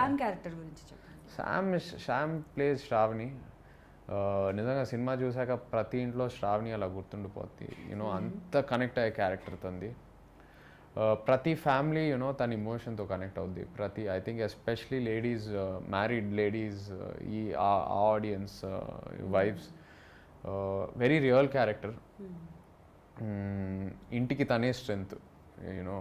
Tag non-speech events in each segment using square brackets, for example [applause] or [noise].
Sam character గురించి చెప్పండి. Sam Sam place Shravani నిజంగా సినిమా చూసాక ప్రతి ఇంట్లో శ్రావణి అలా గుర్తుండిపోద్ది. యూనో అంత కనెక్ట్ అయ్యే క్యారెక్టర్ తంది. ఆ, ప్రతి ఫ్యామిలీ యూనో తన ఇమోషన్తో కనెక్ట్ అవుద్ది. ప్రతి I think especially ladies married ladies ఈ audience wives very real character ఇంటికి తనే strength you know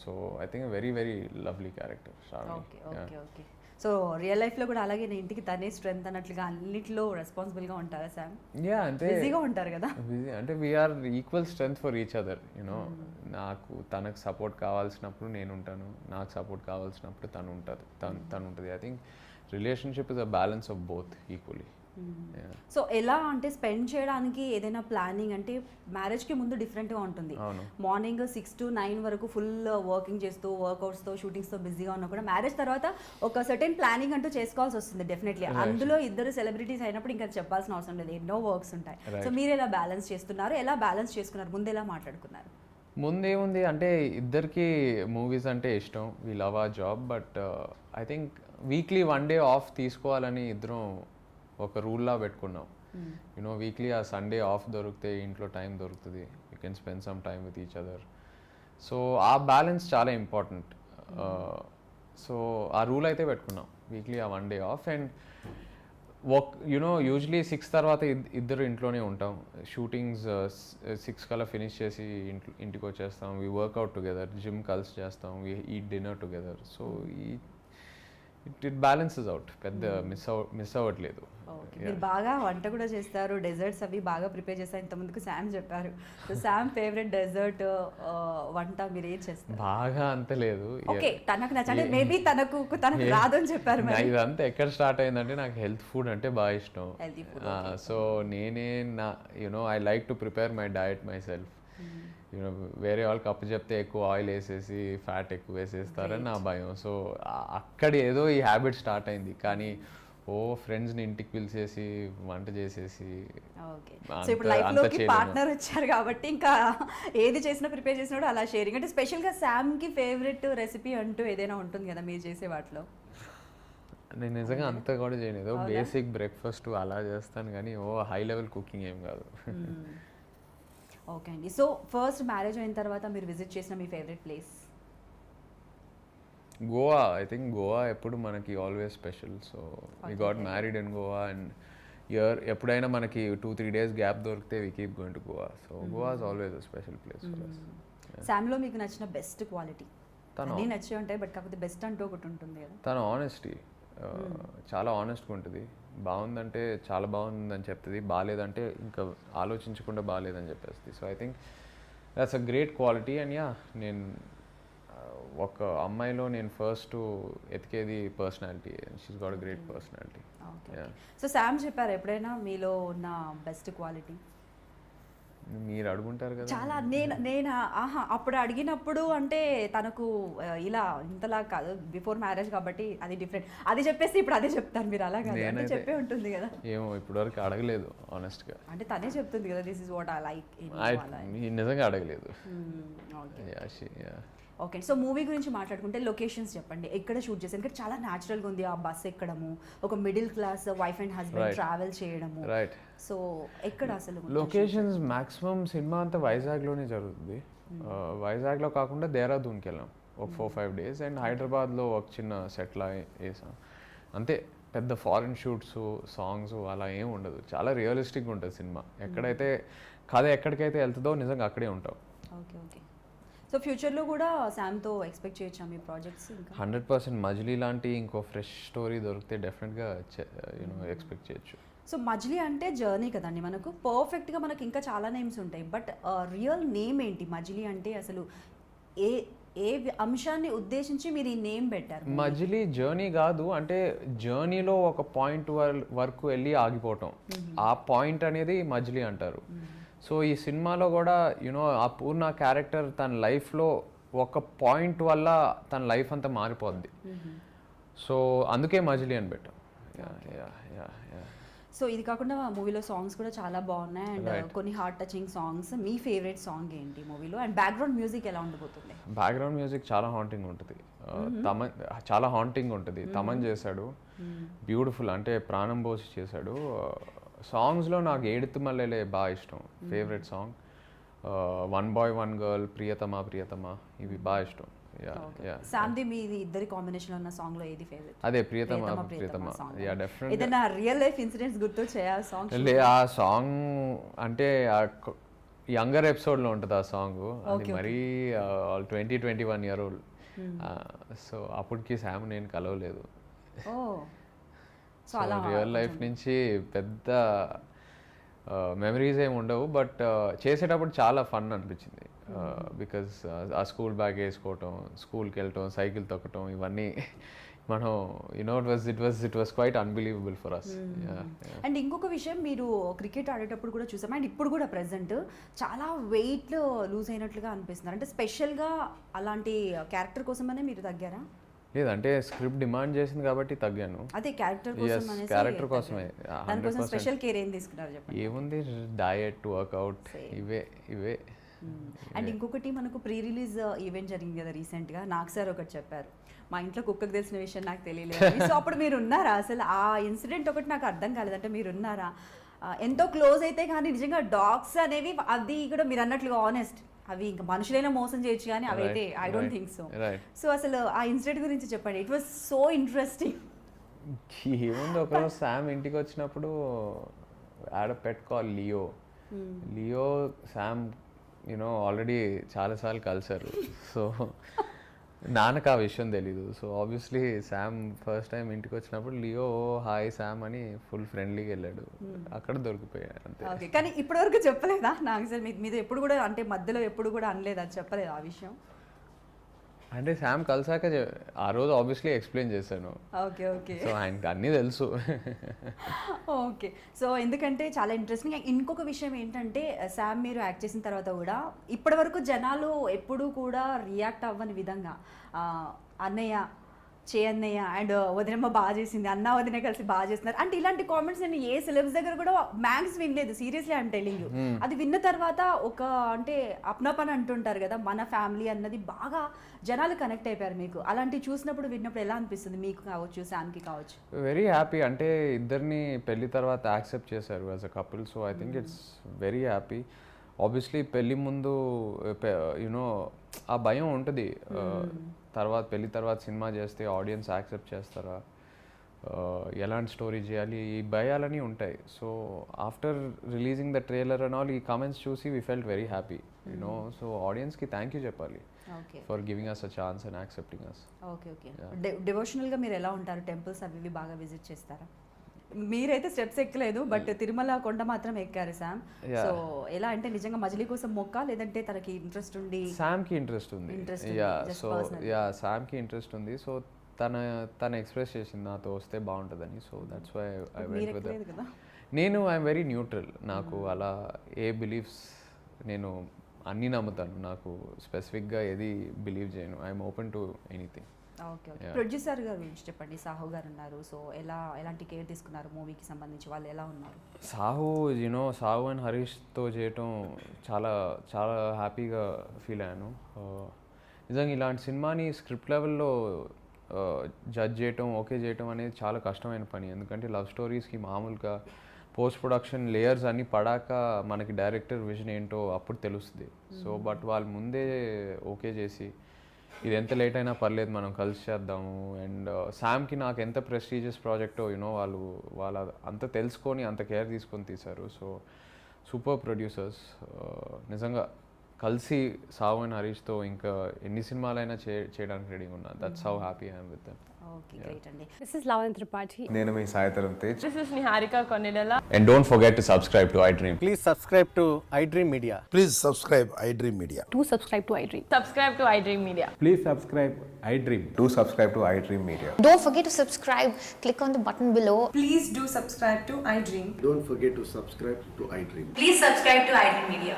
so I think very very lovely character okay Shravani okay okay so real లైఫ్లో కూడా అలాగే నేను ఇంటికి తనే స్ట్రెంత్ అన్నట్లుగా అన్నిట్లో రెస్పాన్సిబుల్గా ఉంటారా శామ్ యా అంటే బిజీగా ఉంటారు కదా. Busy- అంటే we're equal strength for each other you know నాకు తనకు సపోర్ట్ కావాల్సినప్పుడు నేను ఉంటాను నాకు సపోర్ట్ కావాల్సినప్పుడు తను ఉంటుంది తను తను ఉంటుంది. I think relationship is a balance of both equally so ఎలా అంటే స్పెండ్ చేయడానికి ఏదైనా ప్లానింగ్ అంటే మ్యారేజ్కి ముందు డిఫరెంట్గా ఉంటుంది. మార్నింగ్ సిక్స్ టు నైన్ వరకు ఫుల్ వర్కింగ్ చేస్తూ వర్కౌట్స్తో షూటింగ్స్తో బిజీగా ఉన్నా కూడా మ్యారేజ్ తర్వాత ఒక సర్టెన్ ప్లానింగ్ అంటూ చేసుకోవాల్సి వస్తుంది డెఫినెట్లీ అందులో ఇద్దరు సెలబ్రిటీస్ అయినప్పుడు ఇంకా చెప్పాల్సిన అవసరం లేదు. ఎన్నో వర్క్స్ ఉంటాయి. సో. మీరు ఎలా బ్యాలెన్స్ చేస్తున్నారు? ఎలా బ్యాలెన్స్ చేసుకున్నారు? ముందు ఎలా మాట్లాడుకున్నారు? ముందేముంది అంటే ఇద్దరికి మూవీస్ అంటే ఇష్టం. We love uh job but I think weekly one day off తీసుకోవాలని ఇద్దరం ఒక రూల్లా పెట్టుకున్నాం. You know weekly uh Sunday off దొరికితే ఇంట్లో టైం దొరుకుతుంది. You can spend some time with each other so uh balance చాలా ఇంపార్టెంట్ సో ఆ రూల్ అయితే పెట్టుకున్నాం. Weekly uh one day off and work you know usually six తర్వాత ఇద్- ఇద్దరు ఇంట్లోనే ఉంటాం. షూటింగ్స్ సిక్స్ కల్లా ఫినిష్ చేసి ఇంట్లో ఇంటికి వచ్చేస్తాం. వీ వర్క్అవుట్ టుగెదర్ జిమ్ కలిసి చేస్తాం. We eat dinner together so ఈ ఇట్ ఇట్ బ్యాలెన్సెస్ అవుట్ పెద్ద మిస్ అవ మిస్ అవ్వట్లేదు. మీరు బాగా వంట కూడా చేస్తారు డెజర్ట్స్ అవి బాగా ప్రిపేర్ చేస్తారు. ఇంతకుముందుకు శామ్ చెప్పారు. సో శామ్ ఫేవరెట్ డెజర్ట్ వంట మీరు ఏం చేస్తారు? బాగా అంత లేదు. ఓకే తనకు నచ్చండి మేబీ తనకు తనకు రాదు అని చెప్పారు ఇదంతా ఎక్కడ స్టార్ట్ అయిందంటే నాకు హెల్త్ ఫుడ్ అంటే బాగా ఇష్టం. సో నేనే నా you know I like to prepare my diet myself you know వేరే వాళ్ళకి అప్పు చెప్తే ఎక్కువ ఆయిల్ వేసేసి ఫ్యాట్ ఎక్కువ వేసేస్తారని నా భయం. సో అక్కడ ఏదో ఈ హ్యాబిట్ స్టార్ట్ అయింది. కానీ ఓ ఫ్రెండ్స్ని ఇంటికి పిలిచేసి వంట చేసేసి సో ఇప్పుడు. పార్ట్నర్ వచ్చారు కాబట్టి ఇంకా ఏది చేసినా ప్రిపేర్ చేసినా అలా షేరింగ్ అంటే స్పెషల్గా శామ్కి ఫేవరెట్ రెసిపీ అంటూ ఏదైనా ఉంటుంది కదా మీరు చేసే వాటిలో? నేను నిజంగా అంత కూడా చేయలేదు బేసిక్ బ్రేక్ఫాస్ట్ అలా చేస్తాను కానీ ఓ హై లెవెల్ కుకింగ్ ఏం కాదు. ఓకే అండి. సో ఫస్ట్ మ్యారేజ్ అయిన తర్వాత మీరు విజిట్ చేసిన మీ favourite place Goa I think Goa ఎప్పుడు మనకి always special so we got married in Goa and year ఎప్పుడైనా మనకి టూ త్రీ డేస్ గ్యాప్ దొరికితే we keep going to Goa so Goa is always a special place for us శామ్లో మీకు నచ్చిన best quality తను- నచ్చే ఉంటాయి బట్ కాకపోతే best అంటూ ఒకటి ఉంటుంది కదా. తన ఆనెస్టీ చాలా ఆనెస్ట్గా ఉంటుంది. బాగుందంటే చాలా బాగుందని చెప్తుంది. బాగాలేదంటే ఇంకా ఆలోచించకుండా బాగాలేదని చెప్పేస్తుంది. So I think that's a great quality and yeah నేను uh, ఒక అమ్మాయిలో నేను first ఎతికేది personality she's got great personality okay so Sam చెప్పారు ఎప్పుడైనా మీలో ఉన్న బెస్ట్ క్వాలిటీ మీరు అడుగుంటారు కదా. చాలా నేను నేను ఆహా అప్పుడు అడిగినప్పుడు అంటే తనకు ఇలా ఇంతలా కాదు బిఫోర్ మ్యారేజ్ కాబట్టి అది డిఫరెంట్. అది చెప్పేసి ఇప్పుడు అదే చెప్తాను మీరు అలా కాదు. అంటే నేనైతే- చెప్పే ఉంటుంది కదా. ఏమో ఇప్పటివరకు అడగలేదు ఆనెస్ట్గా అంటే తనే చెప్తుంది కదా this is what I like నిజంగా అడగలేదు. ఓకే సో మూవీ గురించి మాట్లాడుకుంటే లొకేషన్స్ చెప్పండి. ఎక్కడ షూట్ చేశారు? ఎందుకంటే చాలా న్యాచురల్గా ఉంది ఆ బస్ ఎక్కడము. ఒక middle class wife and husband. Travel చేయడము. రైట్ సో ఎక్కడ అసలు లొకేషన్స్ మాక్సిమం సినిమా అంతా వైజాగ్లోనే జరుగుతుంది. Hmm. ఆ, వైజాగ్లో కాకుండా దేహరాదూన్కి వెళ్ళాం. ఒక ఫోర్ ఫైవ్ డేస్ అండ్ హైదరాబాద్లో ఒక చిన్న సెట్లా వేసాం. అంతే పెద్ద ఫారిన్ షూట్స్ సాంగ్స్ అలా ఏం ఉండదు. చాలా రియలిస్టిక్గా ఉంటుంది సినిమా ఎక్కడైతే కథ ఎక్కడికైతే వెళ్తుందో నిజంగా అక్కడే ఉంటాం. ఓకే ఓకే సో ఫ్యూచర్లో కూడా శామ్తో ఎక్స్పెక్ట్ చేయొచ్చా మీ ప్రాజెక్ట్స్ హండ్రెడ్ పర్సెంట్ మజిలీ లాంటి ఇంకో ఫ్రెష్ స్టోరీ దొరికితే డెఫినెట్గా యూనో ఎక్స్పెక్ట్ చేయొచ్చు. సో మజిలీ అంటే జర్నీ కదండి మనకు. పర్ఫెక్ట్గా మనకి ఇంకా చాలా నేమ్స్ ఉంటాయి. బట్ రియల్ నేమ్ ఏంటి? మజిలీ అంటే అసలు ఏ ఏ అంశాన్ని ఉద్దేశించి మీరు ఈ నేమ్ పెట్టారు? మజిలీ జర్నీ కాదు. అంటే జర్నీలో ఒక పాయింట్ వరకు వెళ్ళి ఆగిపోవటం. ఆ పాయింట్ అనేది మజిలీ అంటారు. సో ఈ సినిమాలో కూడా యునో ఆ పూర్ణ క్యారెక్టర్ తన లైఫ్లో ఒక పాయింట్ వల్ల తన లైఫ్ అంతా మారిపోద్ది. సో అందుకే మజిలీ అని పెట్టాం. Yeah yeah yeah yeah so ఇది కాకుండా మూవీలో సాంగ్స్ కూడా చాలా బాగున్నాయి. అండ్. కొన్ని హార్ట్ టచింగ్ సాంగ్స్ మీ ఫేవరెట్ సాంగ్ ఏంటి మూవీలో? అండ్ బ్యాక్గ్రౌండ్ మ్యూజిక్ ఎలా ఉండబోతుంది? బ్యాక్గ్రౌండ్ మ్యూజిక్ చాలా హాంటింగ్ ఉంటుంది. తమన్ చాలా హాంటింగ్ ఉంటుంది. తమన్ చేశాడు. బ్యూటిఫుల్ అంటే ప్రాణం పోసి చేశాడు. సాంగ్స్లో నాకు ఏడుతు మల్లెలే బాగా ఇష్టం. Favourite song one boy one girl Priyathama Priyathama ఇవి బాగా ఇష్టం. యా యా శాంతి మీది ఇద్దరి కాంబినేషన్ ఉన్న సాంగ్లో ఏది ఫేవరెట్ అదే ప్రియతమా ప్రియతమా యా డెఫినెట్ ఏదైనా రియల్ లైఫ్ ఇన్సిడెంట్స్ గుర్తు చేయాలి సాంగ్ లే ఆ సాంగ్ అంటే ఆ యంగర్ ఎపిసోడ్లో ఉంటుంది ఆ సాంగ్ అది మరీ twenty twenty one year old so అప్పటికి శామ్ నేను కలవలేదు. సో అలా రియల్ లైఫ్ నుంచి పెద్ద మెమరీస్ ఏమి ఉండవు బట్ చేసేటప్పుడు చాలా ఫన్ అనిపించింది. బికాస్ ఆ స్కూల్ బ్యాగ్ వేసుకోవటం స్కూల్కి వెళ్ళటం సైకిల్ తొక్కటం ఇవన్నీ [laughs] మనం you know it was it was it was quite unbelievable for us and ఇంకొక విషయం మీరు క్రికెట్ ఆడేటప్పుడు కూడా చూసాం. అండ్ ఇప్పుడు కూడా ప్రెసెంట్ చాలా వెయిట్ లూజ్ అయినట్లుగా అనిపిస్తున్నారు అంటే స్పెషల్గా అలాంటి క్యారెక్టర్ కోసమనే మీరు తగ్గారా? లేదంటే స్క్రిప్ట్ డిమాండ్ చేసింది కాబట్టి తగ్గాను. అదే క్యారెక్టర్ కోసం తగ్గారు. కోసమే. Yeah, దానికోసం 100%. స్పెషల్ కేర్ ఏం తీసుకున్నారు చెప్పండి? ఏముంది? డయట్ వర్కౌట్ ఇవే ఇవే. అండ్ ఇంకొకటి మనకు ప్రీ రిలీజ్ ఈవెంట్ జరిగింది కదా recent గా నాకు సార్ ఒకటి చెప్పారు. మా ఇంట్లో కుక్కకు తెలిసిన విషయం నాకు తెలియలేదు సో అప్పుడు మీరు ఉన్నారా? అసలు ఆ ఇన్సిడెంట్ ఒకటి నాకు అర్థం కాలేదంటే మీరు ఉన్నారా? ఆ, ఎంతో క్లోజ్ అయితే కానీ నిజంగా డాగ్స్ అనేవి అది కూడా మీరు అన్నట్లుగా ఆనెస్ట్ అవి ఇంకా మనుషులైనా మోసం చేయొచ్చు కానీ అవి అయితే Right, I don't think so. So అసలు ఆ ఇన్సిడెంట్ గురించి చెప్పండి. ఇట్ వాస్ సో ఇంట్రెస్టింగ్ ఏముంది ఒకరోజు శామ్ ఇంటికి వచ్చినప్పుడు ఆడ పెట్టుకోవాలి Leo. Leo Sam you know already చాలాసార్లు కలిశారు. సో నాన్నకు ఆ విషయం తెలీదు. So obviously Sam first time ఇంటికి వచ్చినప్పుడు లియో హాయ్ శామ్ అని ఫుల్ ఫ్రెండ్లీగా వెళ్ళాడు. అక్కడ దొరికిపోయాడు అంతే. కానీ ఇప్పటివరకు చెప్పలేదా? నాకు మీద ఎప్పుడు కూడా అంటే మధ్యలో ఎప్పుడు కూడా అనలేదా చెప్పలేదు ఆ విషయం. అంటే శామ్ కలిసాక ఆ రోజు ఆబ్వియస్లీ ఎక్స్ప్లెయిన్ చేశాను. Okay okay. సో ఆయనకి అన్నీ తెలుసు. ఓకే. సో ఎందుకంటే చాలా ఇంట్రెస్టింగ్ ఇంకొక విషయం ఏంటంటే శామ్ మీరు యాక్ట్ చేసిన తర్వాత కూడా ఇప్పటివరకు జనాలు ఎప్పుడూ కూడా రియాక్ట్ అవ్వని విధంగా అన్నయ్య చే అన్నయ్య అండ్ వదినమ్మ బాగా చేసింది అన్న వదిన కలిసి బాగా చేస్తున్నారు. అంటే ఇలాంటి కామెంట్స్ నేను ఏ సిలబస్ దగ్గర కూడా మ్యాక్స్ వినలేదు సీరియస్లీ ఐమ్ టెలింగ్ యూ అది విన్న తర్వాత ఒక అంటే అప్నాపని అంటుంటారు కదా మన ఫ్యామిలీ అన్నది బాగా జనాలు కనెక్ట్ అయిపోయారు మీకు. అలాంటివి చూసినప్పుడు విన్నప్పుడు ఎలా అనిపిస్తుంది? మీకు కావచ్చు శామ్కి కావచ్చు. వెరీ హ్యాపీ అంటే ఇద్దరిని పెళ్ళి తర్వాత యాక్సెప్ట్ చేశారు as a couple so I think it's very happy obviously పెళ్ళి ముందు యునో ఆ భయం ఉంటుంది. తర్వాత పెళ్ళి తర్వాత సినిమా చేస్తే ఆడియన్స్ యాక్సెప్ట్ చేస్తారా? Uh, ఎలాంటి స్టోరీ చేయాలి? ఈ భయాలని ఉంటాయి. So after releasing the trailer and all ఈ కామెంట్స్ చూసి we felt very happy you know so ఆడియన్స్కి థ్యాంక్ యూ చెప్పాలి. For giving us a chance and accepting us okay okay డివోషనల్గా మీరు ఎలా ఉంటారు? టెంపుల్స్ అవి బాగా విజిట్ చేస్తారా? మీరైతే స్టెప్స్ ఎక్కలేదు బట్ తిరుమల కొండ మాత్రం ఎక్కారు Yeah. సో ఎలా అంటే నిజంగా మజిలీ కోసం మొక్క లేదంటే తనకి ఇంట్రెస్ట్ ఉండి శామ్కి ఇంట్రెస్ట్ ఉంది. ఉంది, యా సో. యా శామ్కి ఇంట్రెస్ట్ ఉంది. సో తన తను ఎక్స్ప్రెస్ చేసింది నాతో వస్తే బాగుంటుందని. So that's why I went with నేను ఐఎమ్ వెరీ న్యూట్రల్ నాకు అలా ఏ బిలీఫ్స్ నేను అన్నీ నమ్ముతాను. నాకు స్పెసిఫిక్గా ఏది బిలీవ్ చేయను. I'm open to anything okay okay. Producer గారు గురించి చెప్పండి. సాహు గారు ఉన్నారు సో ఎలా ఎలాంటి కేర్ తీసుకున్నారు మూవీకి సంబంధించి? వాళ్ళు ఎలా ఉన్నారు? Sahu you know Sahu and హరీష్తో చేయటం చాలా చాలా హ్యాపీగా ఫీల్ అయ్యాను. నిజంగా ఇలాంటి సినిమాని స్క్రిప్ట్ లెవెల్లో జడ్జ్ చేయటం ఓకే చేయటం అనేది చాలా కష్టమైన పని. ఎందుకంటే లవ్ స్టోరీస్కి మామూలుగా పోస్ట్ ప్రొడక్షన్ లేయర్స్ అన్నీ పడాక మనకి డైరెక్టర్ విజన్ ఏంటో అప్పుడు తెలుస్తుంది. సో బట్ వాళ్ళు ముందే ఓకే చేసి ఇది ఎంత లేట్ అయినా పర్లేదు మనం కలిసి చేద్దాము. అండ్ శామ్కి uh, నాకు ఎంత ప్రెస్టీజియస్ ప్రాజెక్టో యూనో వాళ్ళు వాళ్ళ అంత తెలుసుకొని అంత కేర్ తీసుకొని తీశారు. సో సూపర్ ప్రొడ్యూసర్స్ నిజంగా కలిసి సావు అండ్ హరీష్తో ఇంకా ఎన్ని సినిమాలైనా చేయడానికి రెడీ ఉన్నా. That's how happy I'm with them okay great అండి. దిస్ ఇస్ లవన్ త్రిపాఠి నేను మీ Saidharam Tej. This is me Harika and don't forget to subscribe to I dream please subscribe to I dream media please subscribe I dream media to subscribe to I dream subscribe to I dream media please subscribe I dream to subscribe to I dream media don't forget to subscribe click on the button below please do subscribe to I dream don't forget to subscribe to I dream please subscribe to I dream media